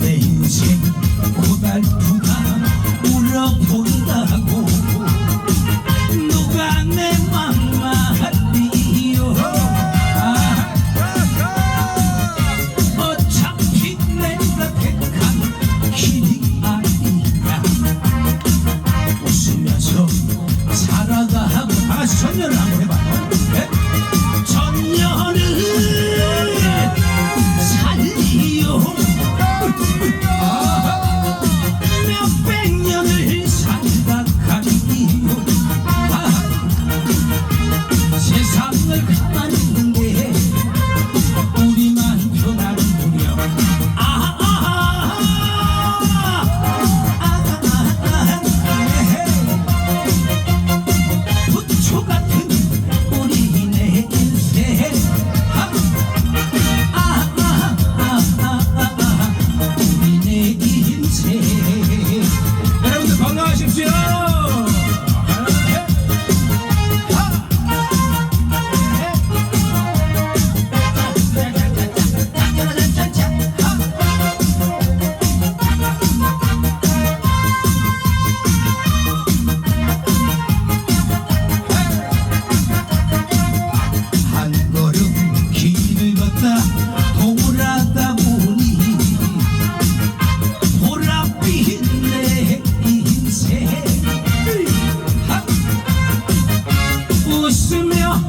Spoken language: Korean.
내 인생 고달프다. 울어본다고. 억울하다 보니 보랏빛 내 인생 웃으며